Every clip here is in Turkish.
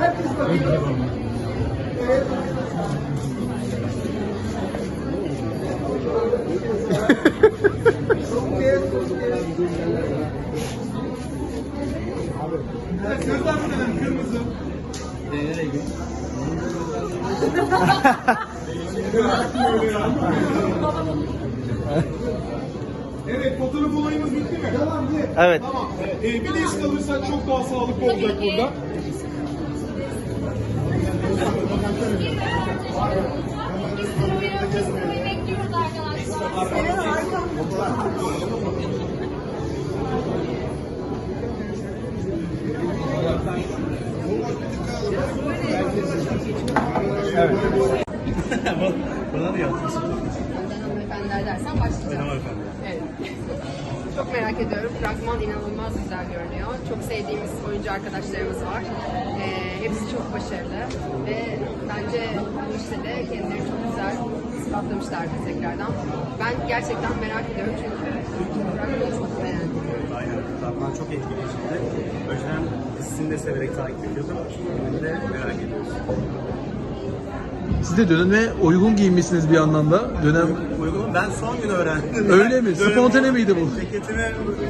Herkes bakıyor. Evet. Çok iyi, çok iyi. Evet, gözler bu neden kırmızı? Evet, fotoğraf olayımız bitti mi? Tamam, iyi. Evet. Tamam. Ee, bir de iş kalırsa çok daha sağlıklı olacak burada. Bekliyoruz arkadaşlar. Bana mı yaptınız? Hanımefendiler dersen başlayacağız. Evet. Çok merak ediyorum. Fragman inanılmaz güzel görünüyor. Çok sevdiğimiz oyuncu arkadaşlarımız var. Ee, hepsi çok başarılı ve bence bu işte de kendileri çok güzel ispatlamışlar tekrardan. Ben gerçekten merak ediyorum çünkü fragmanı çok beğendim. Aynen. Zaten çok etkileyiciydi. Önceden dizisini de severek takip ediyordum. Şimdi de merak ediyoruz. Siz de döneme uygun giyinmişsiniz bir anlamda. Dönem Uygun. Ben son gün öğrendim. Öyle mi? Dönem- Spontane miydi bu? Ceketimi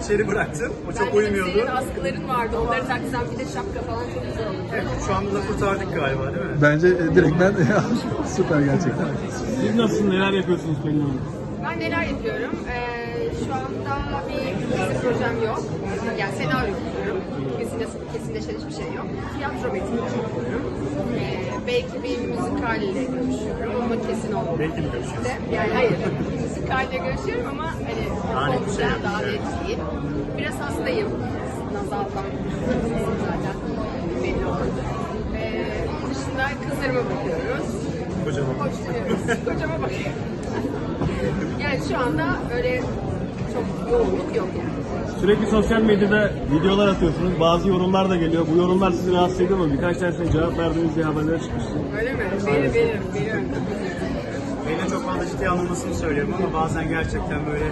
içeri bıraktım. O çok Bence de uymuyordu. Senin askıların vardı. Onları taksan bir de şapka falan çok güzel olur. Evet, şu anda da kurtardık galiba değil mi? bence e, direkt ben süper gerçekten. Siz nasılsınız? Neler yapıyorsunuz Pelin Hanım? Ben neler yapıyorum? Ee, şu anda bir dizi projem yok. Yani senaryo okuyorum. Kesinleş, kesinleşen hiçbir şey yok. Tiyatro metni okuyorum. Müzikalle görüşüyorum ama kesin olmadı. Belki mi görüşüyorsun? Yani hayır. müzikalle görüşüyorum ama hani net bir şey net Evet. değil. Biraz hastayım. Nazaldan zaten belli oldu. Ee, onun dışında kızlarıma bakıyoruz. Kocaman. Hoşlanıyoruz. Kocama bakıyorum. Yani şu anda öyle çok yoğunluk yok yani. Sürekli sosyal medyada videolar atıyorsunuz. Bazı yorumlar da geliyor. Bu yorumlar sizi rahatsız ediyor mu? Birkaç tanesine cevap verdiğiniz diye haberler çıkmıştı. Öyle mi? Benim, benim, benim. Beni çok fazla ciddiye alınmasını söylüyorum ama bazen gerçekten böyle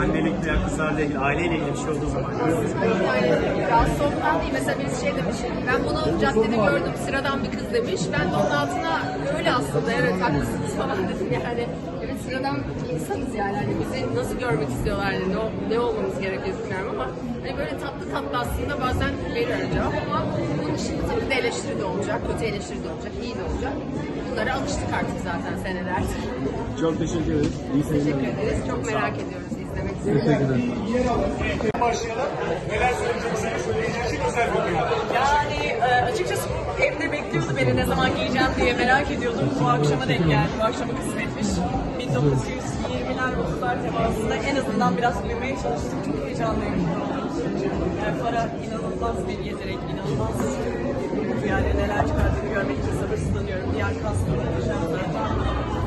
annelik veya kızlarla ilgili, aileyle ilgili bir şey olduğu zaman rahatsız olduğumdan değil. Mesela birisi şey demiş. Ben bunu caddede gördüm. Sıradan bir kız demiş. Ben de onun altına öyle aslında. Evet haklısınız falan dedim yani. Evet sıradan insanız yani. Hani bizi nasıl görmek istiyorlar? Yani ne, ne olmamız gerekiyor bilmiyorum ama hani böyle tatlı tatlı aslında bazen veriyorum cevap ama bunun dışında tabii de eleştiri de olacak. Kötü eleştiri de olacak. iyi de olacak. Bunlara alıştık artık zaten senelerdir. Çok teşekkür ederiz. İyi Teşekkür seyirler. ederiz. Çok merak ediyoruz izlemek için. Teşekkür ederim. Başlayalım. Neler söyleyeceksiniz? Söyleyeceğiniz özel bir. Yani açıkçası evde bekliyordu beni ne zaman giyeceğim diye merak ediyordum. Bu akşama denk geldi. Bu akşama kısmetmiş. 1920'ler 30'lar temasında en azından biraz büyümeye çalıştım. Çok heyecanlıyım. Yani para inanılmaz bir yetenek, inanılmaz yani neler çıkardığını görmek için sabırsızlanıyorum. Diğer kasları göreceğim zaten.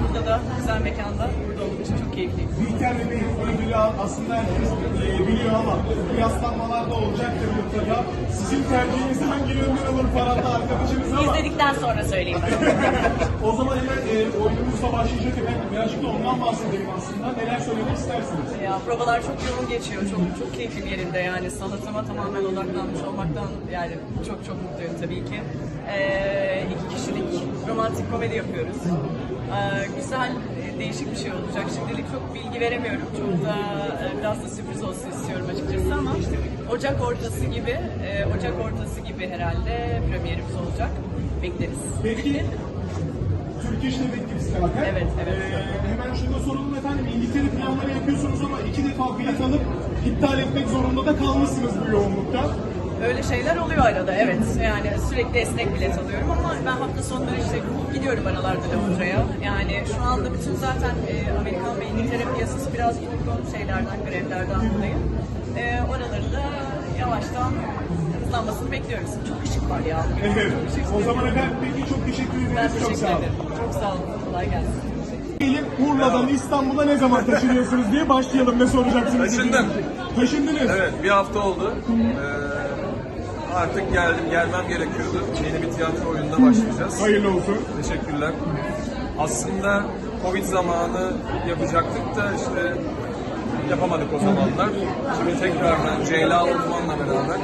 Burada da güzel mekanda burada olduğum için çok keyifliyim. Bihter Bey'in ödülü aslında herkes e, biliyor ama kıyaslanmalar da olacaktır mutlaka. Sizin tercihiniz hangi yönden olur Farah'la arkadaşınız ama İzledikten sonra söyleyeyim. o zaman hemen e, oyunumuzla başlayacak efendim. Birazcık da ondan bahsedelim aslında. Neler söylemek istersiniz? Ya provalar çok yoğun geçiyor. Çok çok keyifli bir yerinde yani. Sanatıma tamamen odaklanmış olmaktan yani çok çok mutluyum tabii ki. Ee, iki kişilik romantik komedi yapıyoruz. Ee, güzel, e, değişik bir şey olacak. Şimdilik çok bilgi veremiyorum. Çok da e, biraz da sürpriz olsun istiyorum açıkçası ama Ocak ortası gibi, e, Ocak ortası gibi herhalde premierimiz olacak. Bekleriz. Peki Türk İş Dedektif zaten. Evet, evet. Ee, hemen şunu da soralım efendim. İngiltere planları yapıyorsunuz ama iki defa bilet alıp iptal etmek zorunda da kalmışsınız bu yoğunlukta. Öyle şeyler oluyor arada evet. Yani sürekli esnek bilet alıyorum ama ben hafta sonları işte gidiyorum aralarda Londra'ya. Yani şu anda bütün zaten e, Amerikan ve İngiltere piyasası biraz yoğun şeylerden, grevlerden dolayı. E, oraları da yavaştan hızlanmasını bekliyoruz. Çok ışık var ya. Evet. O zaman efendim peki çok teşekkür ben ederiz. Çok teşekkür sağ olun. ederim. Çok sağ olun. Kolay gelsin. Gelin Urla'dan İstanbul'a ne zaman taşınıyorsunuz diye başlayalım. Ne soracaksınız? Taşındım. Taşındınız. Evet, bir hafta oldu. Ee, artık geldim, gelmem gerekiyordu. Yeni bir tiyatro oyununa başlayacağız. Hayırlı olsun. Teşekkürler. Aslında Covid zamanı yapacaktık da işte yapamadık o zamanlar. Şimdi tekrardan Ceyla Uzman'la beraber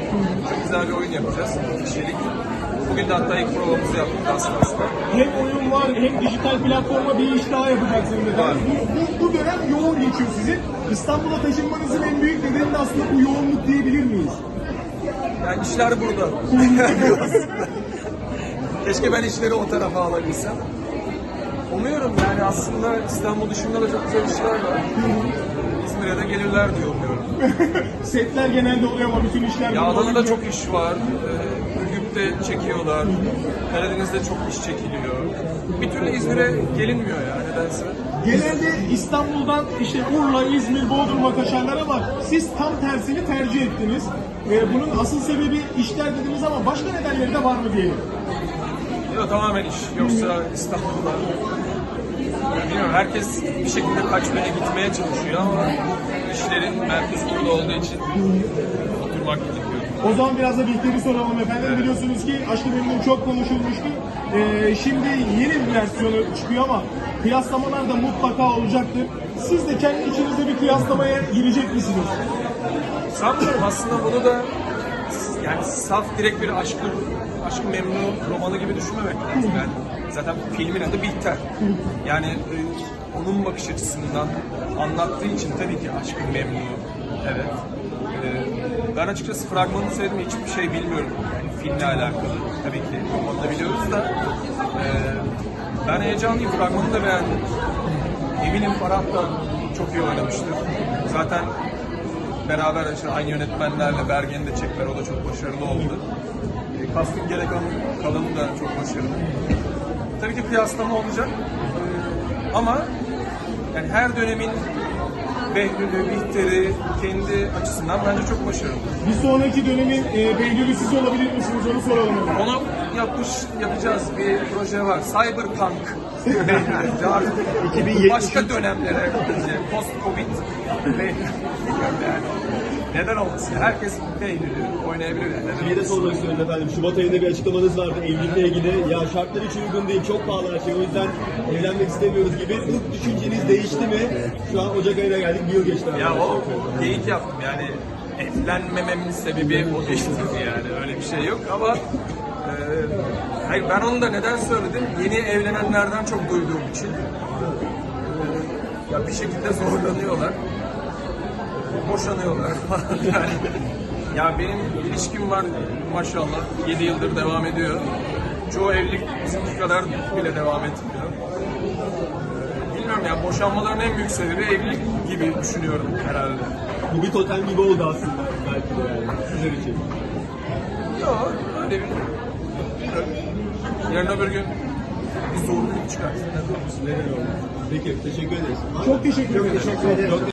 çok güzel bir oyun yapacağız. Kişilik. İzmir'de hatta ilk provamızı yaptık aslında. Hem oyun var hem dijital platforma bir iş daha yapacaksınız Var. Bu, bu, bu dönem yoğun geçiyor sizin. İstanbul'a taşınmanızın en büyük nedeni de aslında bu yoğunluk diyebilir miyiz? Yani işler burada. Keşke ben işleri o tarafa alabilsem. Umuyorum yani aslında İstanbul dışında da çok güzel işler var. İzmir'e de gelirler diye umuyorum. Setler genelde oluyor ama bütün işler... Ya Adana'da çok iş var. Ee, Ürgüp'te çekiyorlar. Karadeniz'de çok iş çekiliyor. Bir türlü İzmir'e gelinmiyor ya nedense. Genelde İstanbul'dan işte Urla, İzmir, Bodrum'a kaçarlar ama siz tam tersini tercih ettiniz. Ee, bunun asıl sebebi işler dediniz ama başka nedenleri de var mı diyelim. Yok tamamen iş. Yoksa İstanbul'da ya bilmiyorum herkes bir şekilde kaçmaya gitmeye çalışıyor ama işlerin merkezi burada olduğu için oturmak gerekiyor. O zaman biraz da Bihter'i soralım efendim. Biliyorsunuz ki Aşkı Memnun çok konuşulmuştu. Ee, şimdi yeni bir versiyonu çıkıyor ama kıyaslamalar da mutlaka olacaktır. Siz de kendi içinizde bir kıyaslamaya girecek misiniz? Sanmıyorum aslında bunu da yani saf direkt bir aşkı aşkı memnun romanı gibi düşünmemek lazım. Yani zaten filmin adı Bihter. Yani e, onun bakış açısından anlattığı için tabii ki aşkı memnun. Evet. E, ben açıkçası fragmanını sevdim hiçbir şey bilmiyorum yani filmle alakalı. Tabii ki romanı biliyoruz da e, ben heyecanlıyım. Fragmanı da beğendim. Eminim Farah da çok iyi oynamıştır. Zaten beraber işte aynı yönetmenlerle Bergen'i de çektiler. O da çok başarılı oldu. E, Casting gerek kalan- kalanı da çok başarılı. Tabii ki kıyaslama olacak. E, Ama yani her dönemin Behlül'ü, Bihter'i kendi açısından bence çok başarılı. Bir sonraki dönemin e, Behlül'ü siz olabilir misiniz onu soralım efendim. Onu yapmış, yapacağız. Bir proje var. Cyberpunk. Behlül'ü. Artık 2070 Başka dönemlere. Post-Covid. Behlül. yani. Neden olmasın? Herkes Behlül'ü oynayabilir. Yani. Şeyi de sormak istiyorum efendim. Şubat ayında bir açıklamanız vardı evlilikle ilgili. Ya şartlar hiç uygun değil, çok pahalı her şey. O yüzden evlenmek istemiyoruz gibi. Bu düşünceniz değişti mi? Şu an Ocak ayına geldik, bir yıl geçti. Ya o geyik yaptım yani evlenmememin sebebi o değildi yani öyle bir şey yok ama e, hayır ben onu da neden söyledim yeni evlenenlerden çok duyduğum için e, ya bir şekilde zorlanıyorlar boşanıyorlar falan yani ya benim ilişkim var maşallah 7 yıldır devam ediyor çoğu evlilik bizimki kadar bile devam etmiyor bilmiyorum ya boşanmaların en büyük sebebi evlilik gibi düşünüyorum herhalde. Bu bir totem gibi oldu aslında belki de yani sizler için. Yok öyle bir bilmiyorum. Yarın öbür gün bir zorluk olmasın? Neden oldu? Peki, teşekkür ederiz. Çok teşekkür ederim. Çok